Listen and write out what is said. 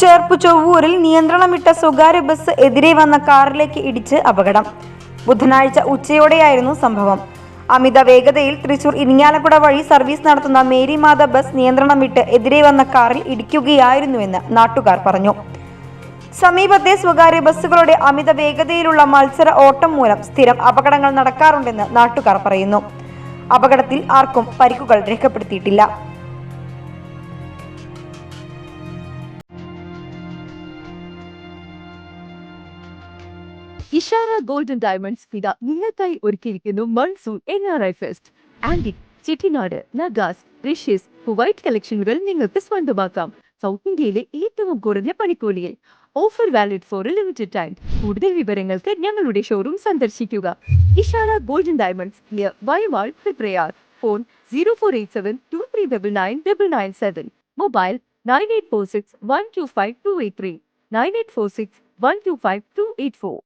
ചേർപ്പ് ചൊവ്വൂരിൽ നിയന്ത്രണമിട്ട സ്വകാര്യ ബസ് എതിരെ വന്ന കാറിലേക്ക് ഇടിച്ച് അപകടം. ബുധനാഴ്ച ഉച്ചയോടെയായിരുന്നു സംഭവം. അമിത വേഗതയിൽ തൃശൂർ ഇരിങ്ങാലക്കുട വഴി സർവീസ് നടത്തുന്ന മേരിമാത ബസ് നിയന്ത്രണം വിട്ട് എതിരെ വന്ന കാറിൽ ഇടിക്കുകയായിരുന്നുവെന്ന് നാട്ടുകാർ പറഞ്ഞു. സമീപത്തെ സ്വകാര്യ ബസ്സുകളുടെ അമിത വേഗതയിലുള്ള മത്സര ഓട്ടം മൂലം സ്ഥിരം അപകടങ്ങൾ നടക്കാറുണ്ടെന്ന് നാട്ടുകാർ പറയുന്നു. അപകടത്തിൽ ആർക്കും പരിക്കുകൾ രേഖപ്പെടുത്തിയിട്ടില്ല. ഇഷാര ഗോൾഡൻ ഡയമണ്ട്സ് ഇത നിങ്ങൾക്കായി ഒരുക്കിയിരിക്കുന്നു monsoon N R I fest. Antique Chettinad നഗാസ് റിഷ്യസ് വൈറ്റ് കളക്ഷനുകൾ നിങ്ങൾക്ക് സ്വന്തമാക്കാം. സൗത്ത് ഇന്ത്യയിലെ ഏറ്റവും കുറഞ്ഞ പണിക്കൂലിയിൽ. Offer valid for limited time കൂടുതൽ വിവരങ്ങൾക്ക് ഞങ്ങളുടെ ഷോറൂം സന്ദർശിക്കുക. Ishara golden diamonds near വയവാൾ Prayar phone zero four eight seven two three double nine double nine seven mobile nine eight four six one two five two eight three nine eight four six one two five two eight four